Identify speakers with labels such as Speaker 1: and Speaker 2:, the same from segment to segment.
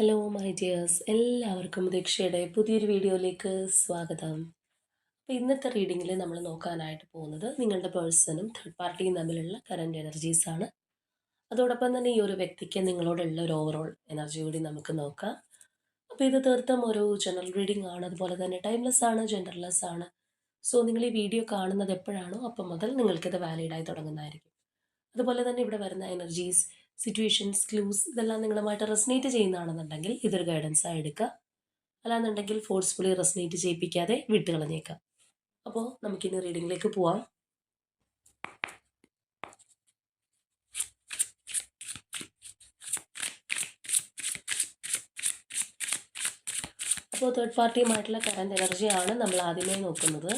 Speaker 1: Hello my dears എല്ലാവർക്കും ദീക്ഷയുടെ പുതിയൊരു വീഡിയോയിലേക്ക് സ്വാഗതം. അപ്പോൾ ഇന്നത്തെ റീഡിങ്ങിൽ നമ്മൾ നോക്കാനായിട്ട് പോകുന്നത് നിങ്ങളുടെ പേഴ്സണും തേർഡ് പാർട്ടിയും തമ്മിലുള്ള കറണ്ട് എനർജീസ് ആണ്. അതോടൊപ്പം തന്നെ ഈ ഒരു വ്യക്തിക്ക് നിങ്ങളോടുള്ള ഒരു ഓവറോൾ എനർജി കൂടി നമുക്ക് നോക്കാം. അപ്പോൾ ഇത് തീർത്തും ഒരു ജനറൽ റീഡിംഗ് ആണ്. അതുപോലെ തന്നെ ടൈംലെസ് ആണ് ജെൻഡർലെസ് ആണ്. സോ നിങ്ങൾ ഈ വീഡിയോ കാണുന്നത് എപ്പോഴാണോ അപ്പം മുതൽ നിങ്ങൾക്കിത് വാലിഡായി തുടങ്ങുന്നതായിരിക്കും. അതുപോലെ തന്നെ ഇവിടെ വരുന്ന എനർജീസ് സിറ്റുവേഷൻസ് ക്ലൂസ് ഇതെല്ലാം നിങ്ങളുമായിട്ട് റെസ്നേറ്റ് ചെയ്യുന്നതാണെന്നുണ്ടെങ്കിൽ ഇതൊരു ഗൈഡൻസ് ആയി എടുക്കുക. അല്ലാന്നുണ്ടെങ്കിൽ ഫോഴ്സ്ഫുള്ളി റെസ്നേറ്റ് ചെയ്യിപ്പിക്കാതെ വിട്ട് കളഞ്ഞേക്കാം അപ്പോൾ നമുക്കിന്ന് റീഡിങ്ങിലേക്ക് പോവാം. അപ്പോൾ തേർഡ് പാർട്ടിയുമായിട്ടുള്ള കറണ്ട് എനർജിയാണ് നമ്മൾ ആദ്യമേ നോക്കുന്നത്.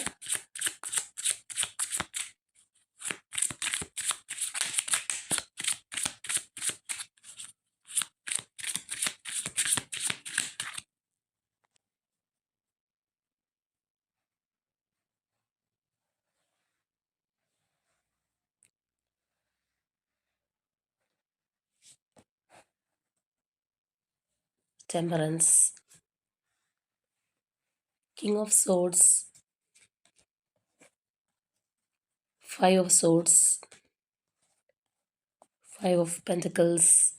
Speaker 1: Temperance, King of Swords, Five of Swords, Five of Pentacles,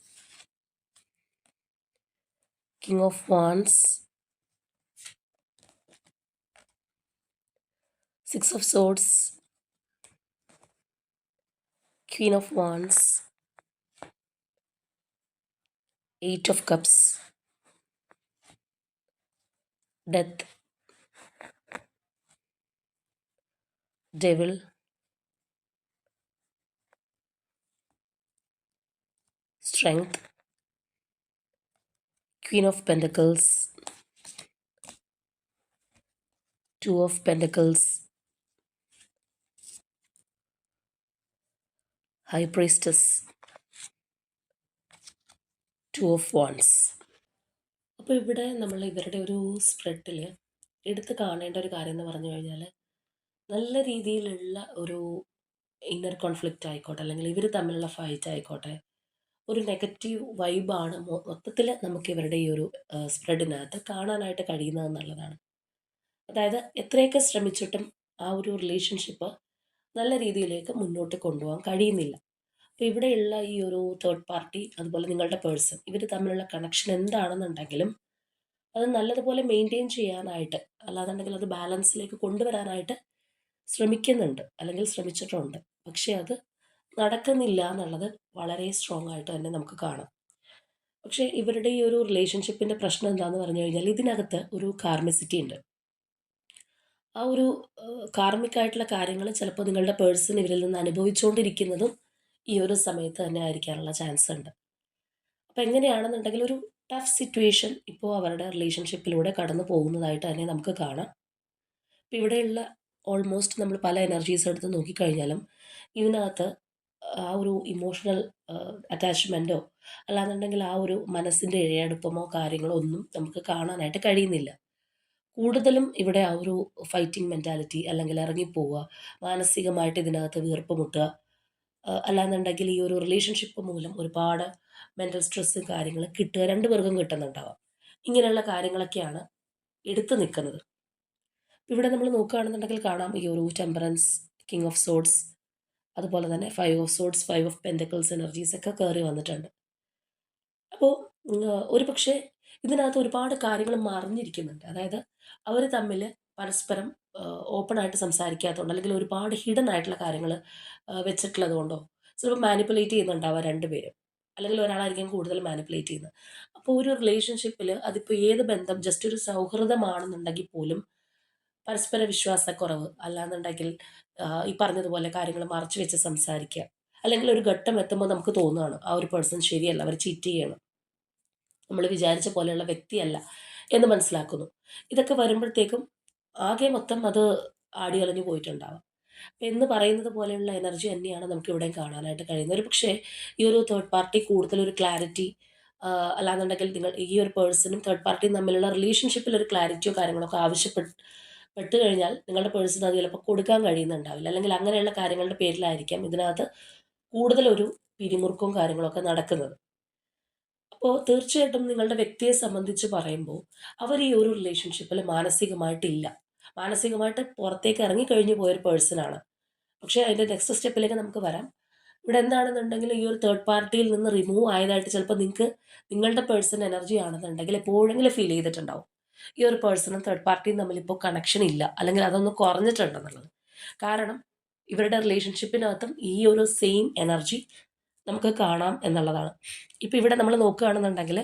Speaker 1: King of Wands, Six of Swords, Queen of Wands, Eight of Cups, death, devil, strength, queen of pentacles, two of pentacles, high priestess, two of wands. അപ്പോൾ ഇവിടെ നമ്മൾ ഇവരുടെ ഒരു സ്പ്രെഡിൽ എടുത്ത് കാണേണ്ട ഒരു കാര്യം എന്ന് പറഞ്ഞു കഴിഞ്ഞാൽ നല്ല രീതിയിലുള്ള ഒരു ഇന്നർ കോൺഫ്ലിക്റ്റ് ആയിക്കോട്ടെ അല്ലെങ്കിൽ ഇവർ തമ്മിലുള്ള ഫൈറ്റ് ആയിക്കോട്ടെ ഒരു നെഗറ്റീവ് വൈബാണ് മൊത്തത്തിൽ നമുക്ക് ഇവരുടെ ഈ ഒരു സ്പ്രെഡിനകത്ത് കാണാനായിട്ട് കഴിയുന്നതെന്നുള്ളതാണ് അതായത് എത്രയൊക്കെ ശ്രമിച്ചിട്ടും ആ ഒരു റിലേഷൻഷിപ്പ് നല്ല രീതിയിലേക്ക് മുന്നോട്ട് കൊണ്ടുപോകാൻ കഴിയുന്നില്ല. അപ്പോൾ ഇവിടെയുള്ള ഈ ഒരു തേർഡ് പാർട്ടി അതുപോലെ നിങ്ങളുടെ പേഴ്സൺ ഇവർ തമ്മിലുള്ള കണക്ഷൻ എന്താണെന്നുണ്ടെങ്കിലും അത് നല്ലതുപോലെ മെയിന്റെയിൻ ചെയ്യാനായിട്ട് അല്ലാന്നുണ്ടെങ്കിൽ അത് ബാലൻസിലേക്ക് കൊണ്ടുവരാനായിട്ട് ശ്രമിക്കുന്നുണ്ട് അല്ലെങ്കിൽ ശ്രമിച്ചിട്ടുണ്ട്. പക്ഷേ അത് നടക്കുന്നില്ല എന്നുള്ളത് വളരെ സ്ട്രോങ് ആയിട്ട് തന്നെ നമുക്ക് കാണാം. പക്ഷേ ഇവരുടെ ഈ ഒരു റിലേഷൻഷിപ്പിന്റെ പ്രശ്നം എന്താണെന്ന് പറഞ്ഞു കഴിഞ്ഞാൽ ഇതിനകത്ത് ഒരു കാർമിസിറ്റി ഉണ്ട്. ആ ഒരു കാർമിക്കായിട്ടുള്ള കാര്യങ്ങൾ ചിലപ്പോൾ നിങ്ങളുടെ പേഴ്സൺ ഇവരിൽ നിന്ന് അനുഭവിച്ചുകൊണ്ടിരിക്കുന്നതും ഈ ഒരു സമയത്ത് തന്നെ ആയിരിക്കാനുള്ള ചാൻസ് ഉണ്ട്. അപ്പോൾ എങ്ങനെയാണെന്നുണ്ടെങ്കിൽ ഒരു ടഫ് സിറ്റുവേഷൻ ഇപ്പോൾ അവരുടെ റിലേഷൻഷിപ്പിലൂടെ കടന്നു പോകുന്നതായിട്ട് തന്നെ നമുക്ക് കാണാം. ഇപ്പോൾ ഇവിടെയുള്ള ഓൾമോസ്റ്റ് നമ്മൾ പല എനർജീസ് എടുത്ത് നോക്കിക്കഴിഞ്ഞാലും ഇതിനകത്ത് ആ ഒരു ഇമോഷണൽ അറ്റാച്ച്മെന്റോ അല്ലാന്നുണ്ടെങ്കിൽ ആ ഒരു മനസ്സിന്റെ ഇഴയടുപ്പമോ കാര്യങ്ങളോ ഒന്നും നമുക്ക് കാണാനായിട്ട് കഴിയുന്നില്ല. കൂടുതലും ഇവിടെ ആ ഒരു ഫൈറ്റിംഗ് മെന്റാലിറ്റി അല്ലെങ്കിൽ ഇറങ്ങിപ്പോവുക മാനസികമായിട്ട് ഇതിനകത്ത് വീർപ്പ് മുട്ടുക അല്ലാന്നുണ്ടെങ്കിൽ ഈ ഒരു റിലേഷൻഷിപ്പ് മൂലം ഒരുപാട് മെന്റൽ സ്ട്രെസ്സ് കാര്യങ്ങൾ കിട്ടുക രണ്ട് പേർക്കും കിട്ടുന്നുണ്ടാവാം. ഇങ്ങനെയുള്ള കാര്യങ്ങളൊക്കെയാണ് എടുത്തു നിൽക്കുന്നത്. ഇവിടെ നമ്മൾ നോക്കുകയാണെന്നുണ്ടെങ്കിൽ കാണാം ഈ ഒരു ടെമ്പറൻസ് കിങ് ഓഫ് സോഡ്സ് അതുപോലെ തന്നെ five of swords five of pentacles energies ഒക്കെ കയറി വന്നിട്ടുണ്ട്. അപ്പോൾ ഒരു പക്ഷേ ഇതിനകത്ത് ഒരുപാട് കാര്യങ്ങൾ മറിഞ്ഞിരിക്കുന്നുണ്ട്. അതായത് അവർ തമ്മിൽ പരസ്പരം ഓപ്പണായിട്ട് സംസാരിക്കാത്തതുകൊണ്ട് അല്ലെങ്കിൽ ഒരുപാട് ഹിഡൻ ആയിട്ടുള്ള കാര്യങ്ങൾ വെച്ചിട്ടുള്ളത് കൊണ്ടോ? ചിലപ്പോൾ മാനിപ്പുലേറ്റ് ചെയ്യുന്നുണ്ടാവുക രണ്ടുപേരും അല്ലെങ്കിൽ ഒരാളായിരിക്കും കൂടുതൽ മാനിപ്പുലേറ്റ് ചെയ്യുന്നത്. അപ്പോൾ ഒരു റിലേഷൻഷിപ്പിൽ അതിപ്പോൾ ഏത് ബന്ധം ജസ്റ്റ് ഒരു സൗഹൃദമാണെന്നുണ്ടെങ്കിൽ പോലും പരസ്പര വിശ്വാസക്കുറവ് അല്ലാന്നുണ്ടെങ്കിൽ ഈ പറഞ്ഞതുപോലെ കാര്യങ്ങൾ മറച്ചു വെച്ച് സംസാരിക്കുക. അല്ലെങ്കിൽ ഒരു ഘട്ടം എത്തുമ്പോൾ നമുക്ക് തോന്നുകയാണ് ആ ഒരു പേഴ്സൺ ശരിയല്ല അവർ ചീറ്റ് ചെയ്യണം. നമ്മൾ വിചാരിച്ച പോലെയുള്ള വ്യക്തിയല്ല എന്ന് മനസ്സിലാക്കുന്നു. ഇതൊക്കെ വരുമ്പോഴത്തേക്കും ആകെ മൊത്തം അത് ആടി കളഞ്ഞു പോയിട്ടുണ്ടാവാം. എന്ന് പറയുന്നത് പോലെയുള്ള എനർജി തന്നെയാണ് നമുക്ക് ഇവിടെയും കാണാനായിട്ട് കഴിയുന്നത്. ഒരു പക്ഷേ ഈ ഒരു തേർഡ് പാർട്ടി കൂടുതലൊരു ക്ലാരിറ്റി അല്ലാന്നുണ്ടെങ്കിൽ നിങ്ങൾ ഈ ഒരു പേഴ്സണും തേർഡ് പാർട്ടിയും തമ്മിലുള്ള റിലേഷൻഷിപ്പിൽ ഒരു ക്ലാരിറ്റിയോ കാര്യങ്ങളൊക്കെ ആവശ്യപ്പെട്ട് പെട്ട് കഴിഞ്ഞാൽ നിങ്ങളുടെ പേഴ്സൺ അത് ചിലപ്പോൾ കൊടുക്കാൻ കഴിയുന്നുണ്ടാവില്ല. അല്ലെങ്കിൽ അങ്ങനെയുള്ള കാര്യങ്ങളുടെ പേരിലായിരിക്കാം ഇതിനകത്ത് കൂടുതലൊരു പിരിമുറുക്കവും കാര്യങ്ങളൊക്കെ നടക്കുന്നത്. അപ്പോൾ തീർച്ചയായിട്ടും നിങ്ങളുടെ വ്യക്തിയെ സംബന്ധിച്ച് പറയുമ്പോൾ അവർ ഈ ഒരു റിലേഷൻഷിപ്പിൽ മാനസികമായിട്ടില്ല. മാനസികമായിട്ട് പുറത്തേക്ക് ഇറങ്ങി കഴിഞ്ഞു പോയൊരു പേഴ്സണാണ് പക്ഷേ അതിന്റെ നെക്സ്റ്റ് സ്റ്റെപ്പിലേക്ക് നമുക്ക് വരാം. ഇവിടെ എന്താണെന്നുണ്ടെങ്കിൽ ഈ ഒരു തേർഡ് പാർട്ടിയിൽ നിന്ന് റിമൂവ് ആയതായിട്ട് ചിലപ്പോൾ നിങ്ങൾക്ക് നിങ്ങളുടെ പേഴ്സൺ എനർജി ആണെന്നുണ്ടെങ്കിൽ എപ്പോഴെങ്കിലും ഫീൽ ചെയ്തിട്ടുണ്ടാവും. ഈ ഒരു പേഴ്സണും തേർഡ് പാർട്ടിയും തമ്മിലിപ്പോൾ കണക്ഷൻ ഇല്ല. അല്ലെങ്കിൽ അതൊന്ന് കുറഞ്ഞിട്ടുണ്ടെന്നുള്ളത്. കാരണം ഇവരുടെ റിലേഷൻഷിപ്പിനകത്തും ഈ ഒരു സെയിം എനർജി നമുക്ക് കാണാം എന്നുള്ളതാണ്. ഇപ്പോൾ ഇവിടെ നമ്മൾ നോക്കുകയാണെന്നുണ്ടെങ്കിൽ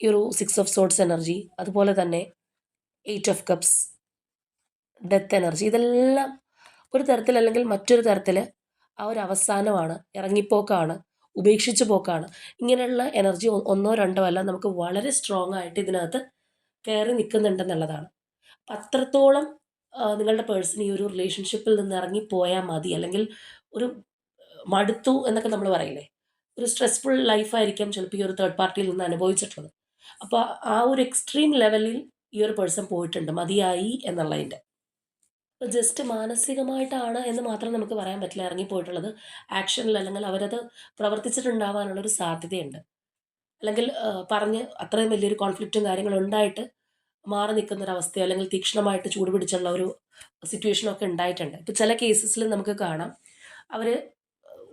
Speaker 1: ഈ ഒരു സിക്സ് ഓഫ് സോട്ട്സ് എനർജി അതുപോലെ തന്നെ eight of cups death energy ഇതെല്ലാം ഒരു തരത്തിൽ അല്ലെങ്കിൽ മറ്റൊരു തരത്തിൽ ആ ഒരു അവസാനമാണ് ഇറങ്ങിപ്പോക്കാണ് ഉപേക്ഷിച്ചു പോക്കാണ്. ഇങ്ങനെയുള്ള എനർജി ഒന്നോ രണ്ടോ അല്ല നമുക്ക് വളരെ സ്ട്രോങ് ആയിട്ട് ഇതിനകത്ത് കയറി നിൽക്കുന്നുണ്ടെന്നുള്ളതാണ്. അത്രത്തോളം നിങ്ങളുടെ പേഴ്സൺ ഈ ഒരു റിലേഷൻഷിപ്പിൽ നിന്ന് ഇറങ്ങിപ്പോയാൽ മതി. അല്ലെങ്കിൽ ഒരു മടുത്തു എന്നൊക്കെ നമ്മൾ പറയില്ലേ? ഒരു സ്ട്രെസ്ഫുൾ ലൈഫായിരിക്കാം ചിലപ്പോൾ ഈ ഒരു തേർഡ് പാർട്ടിയിൽ നിന്ന് അനുഭവിച്ചിട്ടുള്ളത്. അപ്പോൾ ആ ഒരു എക്സ്ട്രീം ലെവലിൽ ഈ ഒരു പേഴ്സൺ പോയിട്ടുണ്ട്. മതിയായി എന്നുള്ളതിന്റെ. ജസ്റ്റ് മാനസികമായിട്ടാണ് എന്ന് മാത്രം നമുക്ക് പറയാൻ പറ്റില്ല. ഇറങ്ങിപ്പോയിട്ടുള്ളത് ആക്ഷനിൽ അല്ലെങ്കിൽ അവരത് പ്രവർത്തിച്ചിട്ടുണ്ടാവാനുള്ളൊരു സാധ്യതയുണ്ട്. അല്ലെങ്കിൽ പറഞ്ഞ് അത്രയും വലിയൊരു കോൺഫ്ലിക്റ്റും കാര്യങ്ങളും ഉണ്ടായിട്ട് മാറി നിൽക്കുന്നൊരവസ്ഥയോ അല്ലെങ്കിൽ തീക്ഷ്ണമായിട്ട് ചൂട് പിടിച്ചുള്ള ഒരു സിറ്റുവേഷനൊക്കെ ഉണ്ടായിട്ടുണ്ട്. ഇപ്പോൾ ചില കേസസിൽ നമുക്ക് കാണാം. അവർ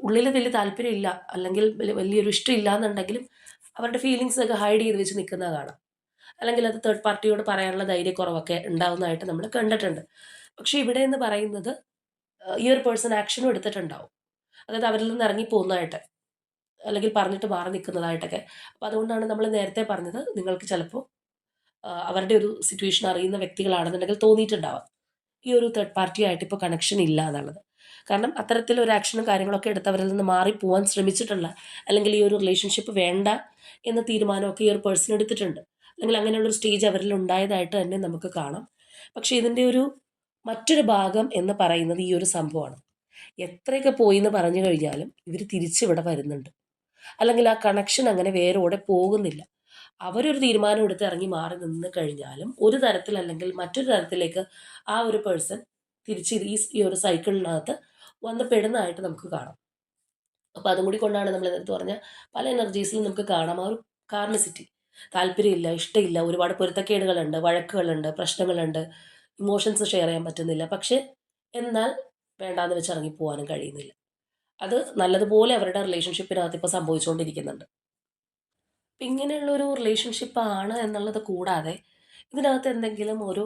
Speaker 1: ഉള്ളിൽ വലിയ താല്പര്യമില്ല അല്ലെങ്കിൽ വലിയൊരു ഇഷ്ടമില്ല എന്നുണ്ടെങ്കിലും അവരുടെ ഫീലിങ്സ് ഒക്കെ ഹൈഡ് ചെയ്ത് വെച്ച് നിൽക്കുന്നത് കാണാം അല്ലെങ്കിൽ അത് തേർഡ് പാർട്ടിയോട് പറയാനുള്ള ധൈര്യക്കുറവൊക്കെ ഉണ്ടാവുന്നതായിട്ട് നമ്മൾ കണ്ടിട്ടുണ്ട്. പക്ഷേ ഇവിടെ എന്ന് പറയുന്നത് ഈ ഒരു പേഴ്സൺ ആക്ഷനും എടുത്തിട്ടുണ്ടാവും. അതായത് അവരിൽ നിന്ന് ഇറങ്ങി പോകുന്നതായിട്ട് അല്ലെങ്കിൽ പറഞ്ഞിട്ട് മാറി നിൽക്കുന്നതായിട്ടൊക്കെ. അപ്പോൾ അതുകൊണ്ടാണ് നമ്മൾ നേരത്തെ പറഞ്ഞത് നിങ്ങൾക്ക് ചിലപ്പോൾ അവരുടെ ഒരു സിറ്റുവേഷൻ അറിയുന്ന വ്യക്തികളാണെന്നുണ്ടെങ്കിൽ തോന്നിയിട്ടുണ്ടാവാം. ഈ ഒരു തേർഡ് പാർട്ടി ആയിട്ട് ഇപ്പോൾ കണക്ഷൻ ഇല്ല എന്നുള്ളത്. കാരണം അത്തരത്തിലൊരു ആക്ഷനും കാര്യങ്ങളൊക്കെ എടുത്ത് അവരിൽ നിന്ന് മാറി പോകാൻ ശ്രമിച്ചിട്ടുള്ള അല്ലെങ്കിൽ ഈ ഒരു റിലേഷൻഷിപ്പ് വേണ്ട എന്ന തീരുമാനമൊക്കെ ഈ ഒരു പേഴ്സൺ എടുത്തിട്ടുണ്ട്. അല്ലെങ്കിൽ അങ്ങനെയുള്ളൊരു സ്റ്റേജ് അവരിൽ ഉണ്ടായതായിട്ട് തന്നെ നമുക്ക് കാണാം. പക്ഷേ ഇതിന്റെ ഒരു മറ്റൊരു ഭാഗം എന്ന് പറയുന്നത് ഈ ഒരു സംഭവമാണ്. എത്രയൊക്കെ പോയി എന്ന് പറഞ്ഞു കഴിഞ്ഞാലും ഇവർ തിരിച്ചിവിടെ വരുന്നുണ്ട്. അല്ലെങ്കിൽ ആ കണക്ഷൻ അങ്ങനെ വേരോടെ പോകുന്നില്ല. അവരൊരു തീരുമാനം എടുത്ത് ഇറങ്ങി മാറി നിന്ന് കഴിഞ്ഞാലും ഒരു തരത്തിൽ അല്ലെങ്കിൽ മറ്റൊരു തരത്തിലേക്ക് ആ ഒരു പേഴ്സൺ തിരിച്ച് ഈ ഈ ഒരു സൈക്കിളിനകത്ത് വന്ന് പെടുന്നതായിട്ട് നമുക്ക് കാണാം. അപ്പോൾ അതും കൂടി കൊണ്ടാണ് നമ്മൾ നേരത്തെ പറഞ്ഞ പല എനർജീസിലും നമുക്ക് കാണാം. ആ ഒരു കാർണിസിറ്റി. താല്പര്യമില്ല ഇഷ്ടമില്ല. ഒരുപാട് പൊരുത്തക്കേടുകളുണ്ട് വഴക്കുകളുണ്ട് പ്രശ്നങ്ങളുണ്ട്. ഇമോഷൻസ് ഷെയർ ചെയ്യാൻ പറ്റുന്നില്ല. പക്ഷെ എന്നാൽ വേണ്ടാന്ന് വെച്ച് ഇറങ്ങി പോകാനും കഴിയുന്നില്ല. അത് നല്ലതുപോലെ അവരുടെ റിലേഷൻഷിപ്പിനകത്ത് ഇപ്പോൾ സംഭവിച്ചുകൊണ്ടിരിക്കുന്നുണ്ട് അപ്പം ഇങ്ങനെയുള്ളൊരു റിലേഷൻഷിപ്പാണ് എന്നുള്ളത് കൂടാതെ ഇതിനകത്ത് എന്തെങ്കിലും ഒരു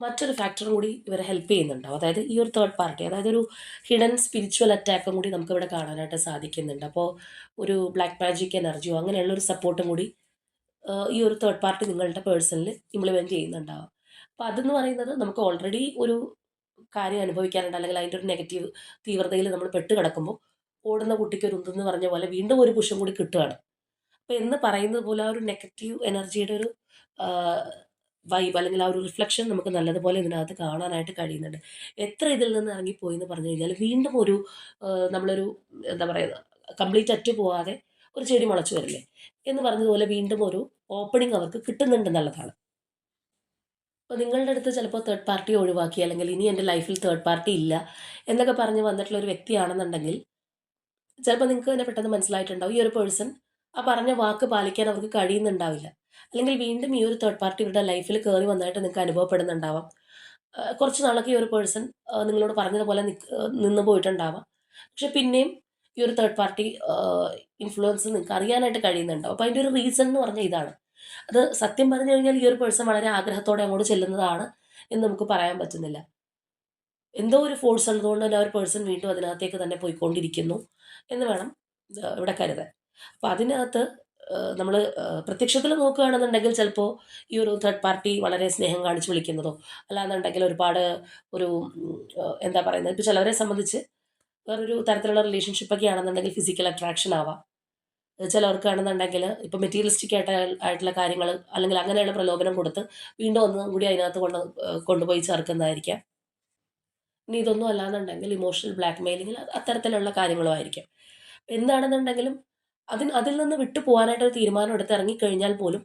Speaker 1: മറ്റൊരു ഫാക്ടറും കൂടി ഇവരെ ഹെൽപ്പ് ചെയ്യുന്നുണ്ടാവും. അതായത് ഈ ഒരു തേർഡ് പാർട്ടി അതായത് ഒരു ഹിഡൻ സ്പിരിച്വൽ അറ്റാക്കും കൂടി നമുക്കിവിടെ കാണാനായിട്ട് സാധിക്കുന്നുണ്ട്. അപ്പോൾ ഒരു ബ്ലാക്ക് മാജിക് എനർജിയോ അങ്ങനെയുള്ള ഒരു സപ്പോർട്ടും കൂടി ഈ ഒരു തേർഡ് പാർട്ടി നിങ്ങളുടെ പേഴ്സണിൽ ഇംപ്ലിമെന്റ് ചെയ്യുന്നുണ്ടാവും. അപ്പോൾ അതെന്ന് പറയുന്നത് നമുക്ക് ഓൾറെഡി ഒരു കാര്യം അനുഭവിക്കാനുണ്ട്. അല്ലെങ്കിൽ അതിന്റെ ഒരു നെഗറ്റീവ് തീവ്രതയിൽ നമ്മൾ പെട്ട് കിടക്കുമ്പോൾ ഓടുന്ന കുട്ടിക്ക് ഒരു ഉന്തെന്ന് പറഞ്ഞ പോലെ വീണ്ടും ഒരു പുഷും കൂടി കിട്ടുകയാണ് അപ്പോൾ എന്ന് പറയുന്നത് പോലെ ആ ഒരു നെഗറ്റീവ് എനർജിയുടെ ഒരു വൈബ് അല്ലെങ്കിൽ ആ ഒരു റിഫ്ലക്ഷൻ നമുക്ക് നല്ലതുപോലെ ഇതിനകത്ത് കാണാനായിട്ട് കഴിയുന്നുണ്ട്. എത്ര ഇതിൽ നിന്ന് ഇറങ്ങിപ്പോയി എന്ന് പറഞ്ഞു കഴിഞ്ഞാൽ വീണ്ടും ഒരു നമ്മളൊരു എന്താ പറയുക കംപ്ലീറ്റ് അറ്റ് പോവാതെ ഒരു ചെടി മുളച്ചു വരില്ലേ? എന്ന് പറഞ്ഞതുപോലെ വീണ്ടും ഒരു ഓപ്പണിംഗ് അവർക്ക് കിട്ടുന്നുണ്ടെന്നുള്ളതാണ് അപ്പോൾ നിങ്ങളുടെ അടുത്ത് ചിലപ്പോൾ തേർഡ് പാർട്ടി ഒഴിവാക്കി അല്ലെങ്കിൽ ഇനി എന്റെ ലൈഫിൽ തേർഡ് പാർട്ടി ഇല്ല എന്നൊക്കെ പറഞ്ഞ് വന്നിട്ടുള്ള ഒരു വ്യക്തിയാണെന്നുണ്ടെങ്കിൽ ചിലപ്പോൾ നിങ്ങൾക്ക് തന്നെ പെട്ടെന്ന് മനസ്സിലായിട്ടുണ്ടാവും. ഈ ഒരു പേഴ്സൺ ആ പറഞ്ഞ വാക്ക് പാലിക്കാൻ അവർക്ക് കഴിയുന്നുണ്ടാവില്ല. അല്ലെങ്കിൽ വീണ്ടും ഈ ഒരു തേർഡ് പാർട്ടി ഇവരുടെ ലൈഫിൽ കയറി വന്നതായിട്ട് നിങ്ങൾക്ക് അനുഭവപ്പെടുന്നുണ്ടാവാം. കുറച്ച് നാളൊക്കെ ഈ ഒരു പേഴ്സൺ നിങ്ങളോട് പറഞ്ഞതുപോലെ നിന്ന് പോയിട്ടുണ്ടാവാം. പക്ഷെ പിന്നെയും ഈ ഒരു തേർഡ് പാർട്ടി ഇൻഫ്ലുവൻസ് നിങ്ങൾക്ക് അറിയാനായിട്ട് കഴിയുന്നുണ്ടാവും. അപ്പോൾ അതിന്റെ ഒരു റീസൺ എന്ന് പറഞ്ഞാൽ ഇതാണ്. അത് സത്യം പറഞ്ഞു കഴിഞ്ഞാൽ ഈ ഒരു പേഴ്സൺ വളരെ ആഗ്രഹത്തോടെ അങ്ങോട്ട് ചെല്ലുന്നതാണ് എന്ന് നമുക്ക് പറയാൻ പറ്റുന്നില്ല. എന്തോ ഒരു ഫോഴ്സ് ഉള്ളതുകൊണ്ട് തന്നെ ആ ഒരു പേഴ്സൺ വീണ്ടും അതിനകത്തേക്ക് തന്നെ പോയിക്കൊണ്ടിരിക്കുന്നു എന്ന് വേണം ഇവിടെ കരുതാൻ. അപ്പം അതിനകത്ത് നമ്മൾ പ്രത്യക്ഷത്തിൽ നോക്കുകയാണെന്നുണ്ടെങ്കിൽ ചിലപ്പോൾ ഈ ഒരു തേർഡ് പാർട്ടി വളരെ സ്നേഹം കാണിച്ച് വിളിക്കുന്നതോ അല്ലാന്നുണ്ടെങ്കിൽ ഒരുപാട് ഒരു എന്താ പറയുന്നത്? ഇപ്പോൾ ചിലവരെ സംബന്ധിച്ച് വേറൊരു തരത്തിലുള്ള റിലേഷൻഷിപ്പൊക്കെ ആണെന്നുണ്ടെങ്കിൽ ഫിസിക്കൽ അട്രാക്ഷൻ ആവാം. ചിലവർക്കാണെന്നുണ്ടെങ്കിൽ ഇപ്പോൾ മെറ്റീരിയലിസ്റ്റിക് ആയിട്ട് ആയിട്ടുള്ള കാര്യങ്ങൾ അല്ലെങ്കിൽ അങ്ങനെയുള്ള പ്രലോഭനം കൊടുത്ത് വീണ്ടും ഒന്നും കൂടി അതിനകത്ത് കൊണ്ട് കൊണ്ടുപോയി ചേർക്കുന്നതായിരിക്കാം. ഇനി ഇതൊന്നും അല്ലാന്നുണ്ടെങ്കിൽ ഇമോഷണൽ ബ്ലാക്ക് മെയിലിങ്ങിൽ അത്തരത്തിലുള്ള കാര്യങ്ങളും ആയിരിക്കാം. എന്താണെന്നുണ്ടെങ്കിലും അതിന് അതിൽ നിന്ന് വിട്ടു പോകാനായിട്ടൊരു തീരുമാനം എടുത്ത് ഇറങ്ങിക്കഴിഞ്ഞാൽ പോലും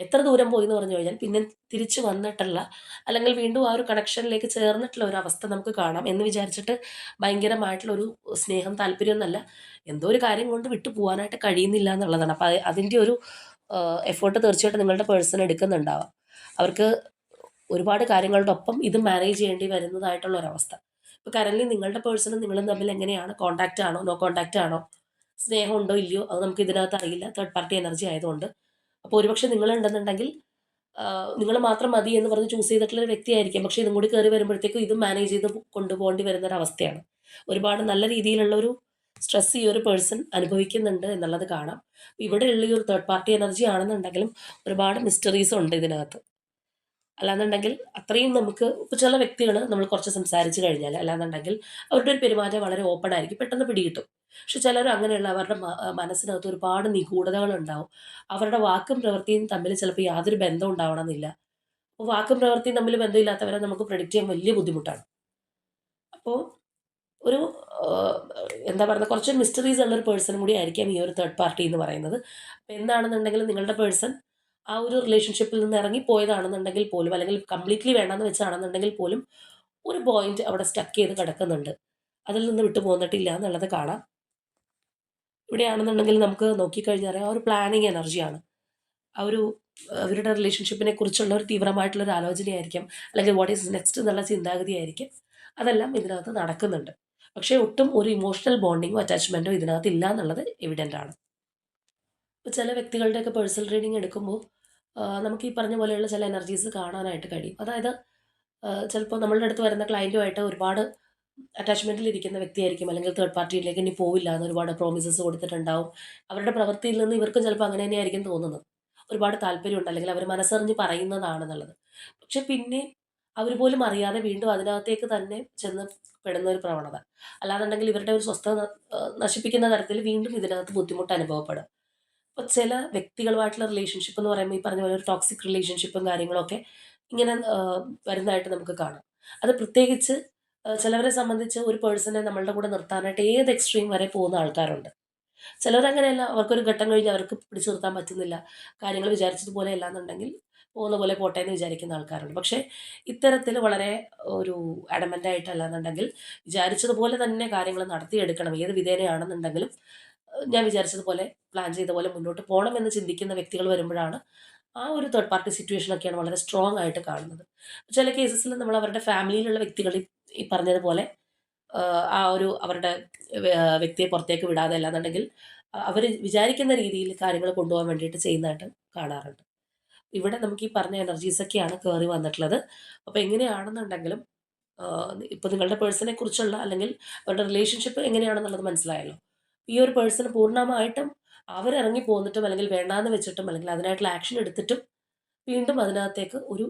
Speaker 1: എത്ര ദൂരം പോയി എന്ന് പറഞ്ഞു കഴിഞ്ഞാൽ പിന്നെ തിരിച്ചു വന്നിട്ടുള്ള അല്ലെങ്കിൽ വീണ്ടും ആ ഒരു കണക്ഷനിലേക്ക് ചേർന്നിട്ടുള്ള ഒരു അവസ്ഥ നമുക്ക് കാണാം എന്ന് വിചാരിച്ചിട്ട് ഭയങ്കരമായിട്ടുള്ള ഒരു സ്നേഹം താല്പര്യമൊന്നുമല്ല എന്തോ ഒരു കാര്യം കൊണ്ട് വിട്ടു പോകാനായിട്ട് കഴിയുന്നില്ല എന്നുള്ളതാണ്. അപ്പോൾ അതിന്റെ ഒരു എഫേർട്ട് തീർച്ചയായിട്ടും നിങ്ങളുടെ പേഴ്സൺ എടുക്കുന്നുണ്ടാവാം. അവർക്ക് ഒരുപാട് കാര്യങ്ങളുടെ ഒപ്പം ഇത് മാനേജ് ചെയ്യേണ്ടി വരുന്നതായിട്ടുള്ള ഒരവസ്ഥ ഇപ്പോൾ കറൻലി നിങ്ങളുടെ പേഴ്സണും നിങ്ങളും തമ്മിൽ എങ്ങനെയാണ്? കോൺടാക്റ്റ് ആണോ? നോ കോൺടാക്റ്റ് ആണോ? സ്നേഹമുണ്ടോ ഇല്ലയോ? അത് നമുക്ക് ഇതിനകത്ത് അറിയില്ല. തേർഡ് പാർട്ടി എനർജി ആയതുകൊണ്ട്. അപ്പോൾ ഒരുപക്ഷെ നിങ്ങളുണ്ടെന്നുണ്ടെങ്കിൽ നിങ്ങൾ മാത്രം മതി എന്ന് പറഞ്ഞ് ചൂസ് ചെയ്തിട്ടുള്ള ഒരു വ്യക്തിയായിരിക്കും. പക്ഷേ ഇതും കൂടി കയറി വരുമ്പോഴത്തേക്കും ഇത് മാനേജ് ചെയ്ത് കൊണ്ടുപോകേണ്ടി വരുന്ന ഒരു അവസ്ഥയാണ്. ഒരുപാട് നല്ല രീതിയിലുള്ള ഒരു സ്ട്രെസ് ഈ ഒരു പേഴ്സൺ അനുഭവിക്കുന്നുണ്ട് എന്നുള്ളത് കാണാം. ഇവിടെയുള്ള ഈ ഒരു തേർഡ് പാർട്ടി എനർജി ആണെന്നുണ്ടെങ്കിലും ഒരുപാട് മിസ്റ്ററീസ് ഉണ്ട് ഇതിനകത്ത്. അല്ലാന്നുണ്ടെങ്കിൽ അത്രയും നമുക്ക് ഇപ്പോൾ ചില വ്യക്തികൾ നമ്മൾ കുറച്ച് സംസാരിച്ച് കഴിഞ്ഞാൽ. അല്ലാന്നുണ്ടെങ്കിൽ അവരുടെ ഒരു പെരുമാറ്റം വളരെ ഓപ്പൺ ആയിരിക്കും. പെട്ടെന്ന് പിടികിട്ടും. പക്ഷെ ചിലർ അങ്ങനെയുള്ള അവരുടെ മനസ്സിനകത്ത് ഒരുപാട് നിഗൂഢതകൾ ഉണ്ടാവും. അവരുടെ വാക്കും പ്രവൃത്തിയും തമ്മിൽ ചിലപ്പോൾ യാതൊരു ബന്ധം ഉണ്ടാവണമെന്നില്ല. അപ്പോൾ വാക്കും പ്രവൃത്തിയും തമ്മിൽ ബന്ധമില്ലാത്തവരെ നമുക്ക് പ്രഡിക്റ്റ് ചെയ്യാൻ വലിയ ബുദ്ധിമുട്ടാണ്. അപ്പോൾ ഒരു എന്താ പറയുക കുറച്ച് മിസ്റ്ററീസ് ഉള്ള ഒരു പേഴ്സൺ കൂടി ആയിരിക്കാം ഈ ഒരു തേർഡ് പാർട്ടി എന്ന് പറയുന്നത്. അപ്പോൾ എന്താണെന്നുണ്ടെങ്കിൽ നിങ്ങളുടെ പേഴ്സൺ ആ ഒരു റിലേഷൻഷിപ്പിൽ നിന്ന് ഇറങ്ങി പോയതാണെന്നുണ്ടെങ്കിൽ പോലും അല്ലെങ്കിൽ കംപ്ലീറ്റ്ലി വേണ്ടെന്ന് വെച്ചാണെന്നുണ്ടെങ്കിൽ പോലും ഒരു പോയിന്റ് അവിടെ സ്റ്റക്ക് ചെയ്ത് കിടക്കുന്നുണ്ട്. അതിൽ നിന്ന് വിട്ടു പോന്നിട്ടില്ല എന്നുള്ളത് കാണാം. ഇവിടെയാണെന്നുണ്ടെങ്കിൽ നമുക്ക് നോക്കിക്കഴിഞ്ഞാൽ ആ ഒരു പ്ലാനിങ് എനർജിയാണ് ആ ഒരു അവരുടെ റിലേഷൻഷിപ്പിനെ കുറിച്ചുള്ള ഒരു തീവ്രമായിട്ടുള്ള ഒരു ആലോചനയായിരിക്കും അല്ലെങ്കിൽ വാട്ട് ഈസ് നെക്സ്റ്റ് എന്നുള്ള ചിന്താഗതിയായിരിക്കും അതെല്ലാം ഇതിനകത്ത് നടക്കുന്നുണ്ട്. പക്ഷേ ഒട്ടും ഒരു ഇമോഷണൽ ബോണ്ടിങ്ങോ അറ്റാച്ച്മെന്റോ ഇതിനകത്ത് ഇല്ല എന്നുള്ളത് എവിഡന്റ് ആണ്. ഇപ്പോൾ ചില വ്യക്തികളുടെയൊക്കെ പേഴ്സണൽ റീഡിങ് എടുക്കുമ്പോൾ നമുക്ക് ഈ പറഞ്ഞ പോലെയുള്ള ചില എനർജീസ് കാണാനായിട്ട് കഴിയും. അതായത് ചിലപ്പോൾ നമ്മളുടെ അടുത്ത് വരുന്ന ക്ലയന്റുമായിട്ട് ഒരുപാട് അറ്റാച്ച്മെന്റിൽ ഇരിക്കുന്ന വ്യക്തിയായിരിക്കും അല്ലെങ്കിൽ തേർഡ് പാർട്ടിയിലേക്ക് ഇനി പോവില്ല എന്ന് ഒരുപാട് പ്രോമിസസ് കൊടുത്തിട്ടുണ്ടാവും. അവരുടെ പ്രവൃത്തിയിൽ നിന്ന് ഇവർക്കും ചിലപ്പോൾ അങ്ങനെ തന്നെയായിരിക്കും തോന്നുന്നത്. ഒരുപാട് താല്പര്യമുണ്ട് അല്ലെങ്കിൽ അവർ മനസ്സറിഞ്ഞ് പറയുന്നതാണെന്നുള്ളത്. പക്ഷെ പിന്നെ അവർ പോലും അറിയാതെ വീണ്ടും അതിനകത്തേക്ക് തന്നെ ചെന്ന് പെടുന്ന ഒരു പ്രവണത. അല്ലാന്നുണ്ടെങ്കിൽ ഇവരുടെ ഒരു സ്വസ്ഥത നശിപ്പിക്കുന്ന തരത്തിൽ വീണ്ടും ഇതിനകത്ത് ബുദ്ധിമുട്ട് അനുഭവപ്പെടും. അപ്പോൾ ചില വ്യക്തികളുമായിട്ടുള്ള റിലേഷൻഷിപ്പ് എന്ന് പറയുമ്പോൾ ഈ പറഞ്ഞ പോലെ ഒരു ടോക്സിക് റിലേഷൻഷിപ്പും കാര്യങ്ങളൊക്കെ ഇങ്ങനെ വരുന്നതായിട്ട് നമുക്ക് കാണാം. അത് പ്രത്യേകിച്ച് ചിലവരെ സംബന്ധിച്ച് ഒരു പേഴ്സണെ നമ്മളുടെ കൂടെ നിർത്താനായിട്ട് ഏത് എക്സ്ട്രീം വരെ പോകുന്ന ആൾക്കാരുണ്ട്. ചിലവരങ്ങനെയല്ല അവർക്കൊരു ഘട്ടം കഴിഞ്ഞ് അവർക്ക് പിടിച്ചു നിർത്താൻ പറ്റുന്നില്ല കാര്യങ്ങൾ വിചാരിച്ചതുപോലെ അല്ല എന്നുണ്ടെങ്കിൽ പോകുന്ന പോലെ പോട്ടെ എന്ന് വിചാരിക്കുന്ന ആൾക്കാരുണ്ട്. പക്ഷേ ഇത്തരത്തിൽ വളരെ ഒരു അഡമന്റായിട്ടല്ല എന്നുണ്ടെങ്കിൽ വിചാരിച്ചതുപോലെ തന്നെ കാര്യങ്ങൾ നടത്തിയെടുക്കണം. ഏത് വിധേനയാണെന്നുണ്ടെങ്കിലും ഞാൻ വിചാരിച്ചതുപോലെ പ്ലാൻ ചെയ്ത പോലെ മുന്നോട്ട് പോകണം എന്ന് ചിന്തിക്കുന്ന വ്യക്തികൾ വരുമ്പോഴാണ് ആ ഒരു തേർഡ് പാർട്ടി സിറ്റുവേഷനൊക്കെയാണ് വളരെ സ്ട്രോങ് ആയിട്ട് കാണുന്നത്. ചില കേസസിൽ നമ്മൾ അവരുടെ ഫാമിലിയിലുള്ള വ്യക്തികൾ ഈ പറഞ്ഞതുപോലെ ആ ഒരു അവരുടെ വ്യക്തിയെ പുറത്തേക്ക് വിടാതെ അല്ലാന്നുണ്ടെങ്കിൽ അവർ വിചാരിക്കുന്ന രീതിയിൽ കാര്യങ്ങൾ കൊണ്ടുപോകാൻ വേണ്ടിയിട്ട് ചെയ്യുന്നതായിട്ട് കാണാറുണ്ട്. ഇവിടെ നമുക്ക് ഈ പറഞ്ഞ എനർജീസൊക്കെയാണ് കയറി വന്നിട്ടുള്ളത്. അപ്പോൾ എങ്ങനെയാണെന്നുണ്ടെങ്കിലും ഇപ്പോൾ നിങ്ങളുടെ പേഴ്സണെ കുറിച്ചുള്ള അല്ലെങ്കിൽ അവരുടെ റിലേഷൻഷിപ്പ് എങ്ങനെയാണെന്നുള്ളത് മനസ്സിലായല്ലോ. ഈ ഒരു പേഴ്സൺ പൂർണമായിട്ടും അവരിറങ്ങി പോന്നിട്ടും അല്ലെങ്കിൽ വേണ്ടാന്ന് വെച്ചിട്ടും അല്ലെങ്കിൽ അതിനായിട്ടുള്ള ആക്ഷൻ എടുത്തിട്ടും വീണ്ടും അതിനകത്തേക്ക് ഒരു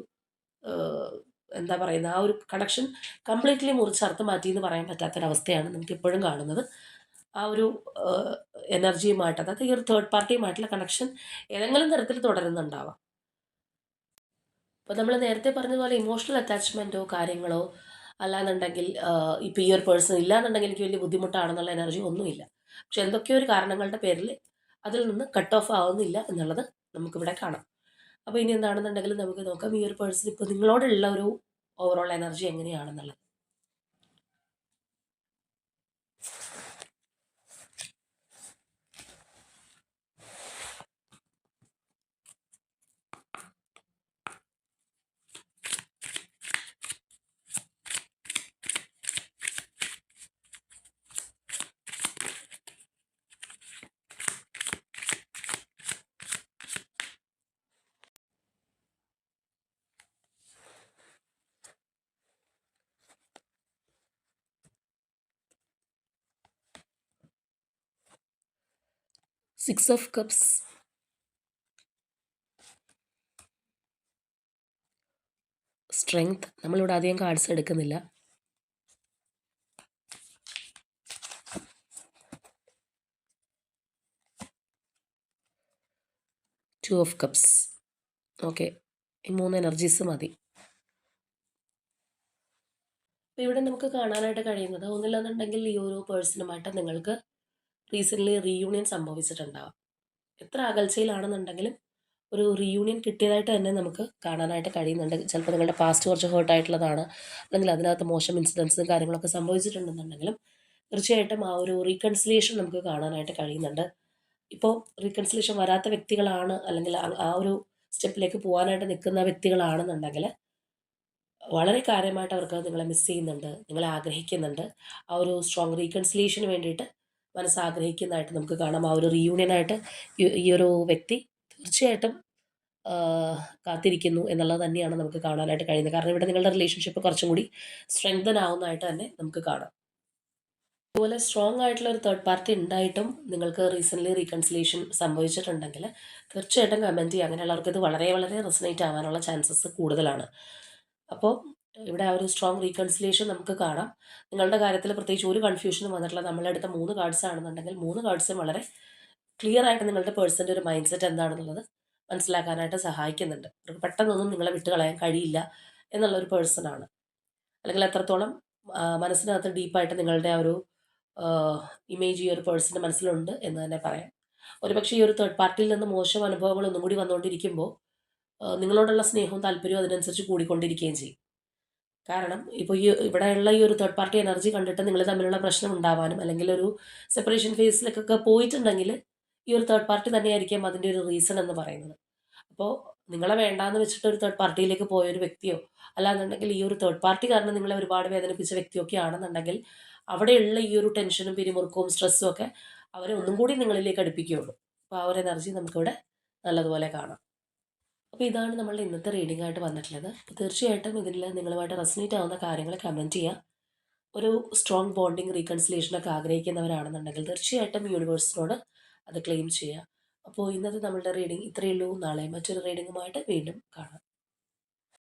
Speaker 1: എന്താ പറയുന്നത് ആ ഒരു കണക്ഷൻ കംപ്ലീറ്റ്ലി മുറിച്ച് അർത്ഥം മാറ്റി എന്ന് പറയാൻ പറ്റാത്തൊരവസ്ഥയാണ് നമുക്ക് ഇപ്പോഴും കാണുന്നത്. ആ ഒരു എനർജിയുമായിട്ട് അതായത് ഈ ഒരു തേർഡ് പാർട്ടിയുമായിട്ടുള്ള കണക്ഷൻ ഏതെങ്കിലും തരത്തിൽ തുടരുന്നുണ്ടാവാം. അപ്പോൾ നമ്മൾ നേരത്തെ പറഞ്ഞതുപോലെ ഇമോഷണൽ അറ്റാച്ച്മെന്റോ കാര്യങ്ങളോ അല്ലാന്നുണ്ടെങ്കിൽ ഇപ്പോൾ ഈ ഒരു പേഴ്സൺ ഇല്ലാന്നുണ്ടെങ്കിൽ എനിക്ക് വലിയ ബുദ്ധിമുട്ടാണെന്നുള്ള എനർജി ഒന്നുമില്ല. പക്ഷെ എന്തൊക്കെയോ ഒരു കാരണങ്ങളുടെ പേരിൽ അതിൽ നിന്ന് കട്ട് ഓഫ് ആവുന്നില്ല എന്നുള്ളത് നമുക്കിവിടെ കാണാം. അപ്പോൾ ഇനി എന്താണെന്നുണ്ടെങ്കിൽ നമുക്ക് നോക്കാം ഈ ഒരു പേഴ്സൺ ഇപ്പോൾ നിങ്ങളോടുള്ള ഒരു ഓവറോൾ എനർജി എങ്ങനെയാണെന്നുള്ളത്. സിക്സ് ഓഫ് കപ്സ് സ്ട്രെങ്ത് നമ്മളിവിടെ അധികം കാർഡ്സ് എടുക്കുന്നില്ല. ടു ഓഫ് കപ്സ് ഓക്കെ ഈ മൂന്ന് എനർജീസ് മതി. ഇവിടെ നമുക്ക് കാണാനായിട്ട് കഴിയുന്നത് ഒന്നില്ലെന്നുണ്ടെങ്കിൽ ഈ ഒരു പേഴ്സണുമായിട്ട് നിങ്ങൾക്ക് റീസെന്റ്ലി റീയൂണിയൻ സംഭവിച്ചിട്ടുണ്ടാവാം. എത്ര അകൽച്ചയിലാണെന്നുണ്ടെങ്കിലും ഒരു റീയൂണിയൻ കിട്ടിയതായിട്ട് തന്നെ നമുക്ക് കാണാനായിട്ട് കഴിയുന്നുണ്ട്. ചിലപ്പോൾ നിങ്ങളുടെ പാസ്റ്റ് കുറച്ച് ഹേർട്ടായിട്ടുള്ളതാണ് അല്ലെങ്കിൽ അതിനകത്ത് മോശം ഇൻസിഡൻസും കാര്യങ്ങളൊക്കെ സംഭവിച്ചിട്ടുണ്ടെന്നുണ്ടെങ്കിലും തീർച്ചയായിട്ടും ആ ഒരു റീകൺസിലിയേഷൻ നമുക്ക് കാണാനായിട്ട് കഴിയുന്നുണ്ട്. ഇപ്പോൾ റീകൺസിലേഷൻ വരാത്ത വ്യക്തികളാണ് അല്ലെങ്കിൽ ആ ഒരു സ്റ്റെപ്പിലേക്ക് പോകാനായിട്ട് നിൽക്കുന്ന വ്യക്തികളാണെന്നുണ്ടെങ്കിൽ വളരെ കാര്യമായിട്ട് അവർക്ക് നിങ്ങളെ മിസ് ചെയ്യുന്നുണ്ട് നിങ്ങളെ ആഗ്രഹിക്കുന്നുണ്ട്. ആ ഒരു സ്ട്രോങ് റീകൺസിലിയേഷന് വേണ്ടിയിട്ട് മനസ്സ് ആഗ്രഹിക്കുന്നതായിട്ട് നമുക്ക് കാണാം. ആ ഒരു റീയൂണിയനായിട്ട് ഈ ഒരു വ്യക്തി തീർച്ചയായിട്ടും കാത്തിരിക്കുന്നു എന്നുള്ളത് തന്നെയാണ് നമുക്ക് കാണാനായിട്ട് കഴിയുന്നത്. കാരണം ഇവിടെ നിങ്ങളുടെ റിലേഷൻഷിപ്പ് കുറച്ചും കൂടി സ്ട്രെങ്തൻ ആവുന്നതായിട്ട് തന്നെ നമുക്ക് കാണാം. അതുപോലെ സ്ട്രോങ് ആയിട്ടുള്ള ഒരു തേർഡ് പാർട്ടി ഉണ്ടായിട്ടും നിങ്ങൾക്ക് റീസെന്റ്ലി റീകൺസിലേഷൻ സംഭവിച്ചിട്ടുണ്ടെങ്കിൽ തീർച്ചയായിട്ടും കമന്റ് ചെയ്യുക. അങ്ങനെയുള്ളവർക്ക് ഇത് വളരെ വളരെ റെസനേറ്റ് ആവാനുള്ള ചാൻസസ് കൂടുതലാണ്. അപ്പോൾ ഇവിടെ ആ ഒരു സ്ട്രോങ് റീകൺസിലേഷൻ നമുക്ക് കാണാം. നിങ്ങളുടെ കാര്യത്തിൽ പ്രത്യേകിച്ച് ഒരു കൺഫ്യൂഷനും വന്നിട്ടില്ല. നമ്മളെടുത്ത മൂന്ന് കാർഡ്സ് ആണെന്നുണ്ടെങ്കിൽ മൂന്ന് കാർഡ്സും വളരെ ക്ലിയർ ആയിട്ട് നിങ്ങളുടെ പേഴ്സന്റെ ഒരു മൈൻഡ് സെറ്റ് എന്താണെന്നുള്ളത് മനസ്സിലാക്കാനായിട്ട് സഹായിക്കുന്നുണ്ട്. അവർക്ക് പെട്ടെന്നൊന്നും നിങ്ങളെ വിട്ട് കളയാൻ കഴിയില്ല എന്നുള്ള ഒരു പേഴ്സണാണ് അല്ലെങ്കിൽ എത്രത്തോളം മനസ്സിനകത്ത് ഡീപ്പായിട്ട് നിങ്ങളുടെ ആ ഒരു ഇമേജ് ഈ ഒരു പേഴ്സന്റെ മനസ്സിലുണ്ട് എന്ന് തന്നെ പറയാം. ഒരുപക്ഷെ ഈ ഒരു തേർഡ് പാർട്ടിയിൽ നിന്ന് മോശം അനുഭവങ്ങൾ കൂടി വന്നുകൊണ്ടിരിക്കുമ്പോൾ നിങ്ങളോടുള്ള സ്നേഹവും താല്പര്യവും അതിനനുസരിച്ച് കൂടിക്കൊണ്ടിരിക്കുകയും ചെയ്യും. കാരണം ഇപ്പോൾ ഈ ഇവിടെയുള്ള ഈ ഒരു തേർഡ് പാർട്ടി എനർജി കണ്ടിട്ട് നിങ്ങൾ തമ്മിലുള്ള പ്രശ്നം ഉണ്ടാവാനും അല്ലെങ്കിൽ ഒരു സെപ്പറേഷൻ ഫേസിലേക്കൊക്കെ പോയിട്ടുണ്ടെങ്കിൽ ഈ ഒരു തേർഡ് പാർട്ടി തന്നെയായിരിക്കും അതിന്റെ ഒരു റീസൺ എന്ന് പറയുന്നത്. അപ്പോൾ നിങ്ങളെ വേണ്ടാന്ന് വെച്ചിട്ട് ഒരു തേർഡ് പാർട്ടിയിലേക്ക് പോയ ഒരു വ്യക്തിയോ അല്ലാന്നുണ്ടെങ്കിൽ ഈ ഒരു തേർഡ് പാർട്ടി കാരണം നിങ്ങളെ ഒരുപാട് വേദനിപ്പിച്ച വ്യക്തിയൊക്കെ ആണെന്നുണ്ടെങ്കിൽ അവിടെയുള്ള ഈ ഒരു ടെൻഷനും പിരിമുറുക്കവും സ്ട്രെസ്സും ഒക്കെ അവരെ ഒന്നും കൂടി നിങ്ങളിലേക്ക് അടുപ്പിക്കുകയുള്ളൂ. അപ്പോൾ ആ ഒരു എനർജി നമുക്കിവിടെ നല്ലതുപോലെ കാണാം. അപ്പോൾ ഇതാണ് നമ്മളുടെ ഇന്നത്തെ റീഡിംഗ് ആയിട്ട് വന്നിട്ടുള്ളത്. തീർച്ചയായിട്ടും ഇതിൽ നിങ്ങളുമായിട്ട് റെസനേറ്റ് ആവുന്ന കാര്യങ്ങൾ കമന്റ് ചെയ്യുക ഒരു സ്ട്രോങ് ബോണ്ടിങ് റീകൺസിലേഷനൊക്കെ ആഗ്രഹിക്കുന്നവരാണെന്നുണ്ടെങ്കിൽ തീർച്ചയായിട്ടും യൂണിവേഴ്സിനോട് അത് ക്ലെയിം ചെയ്യുക അപ്പോൾ ഇന്നത്തെ നമ്മളുടെ റീഡിംഗ് ഇത്രയേ ഉള്ളൂ. നാളെ മറ്റൊരു റീഡിങ്ങുമായിട്ട് വീണ്ടും കാണാം.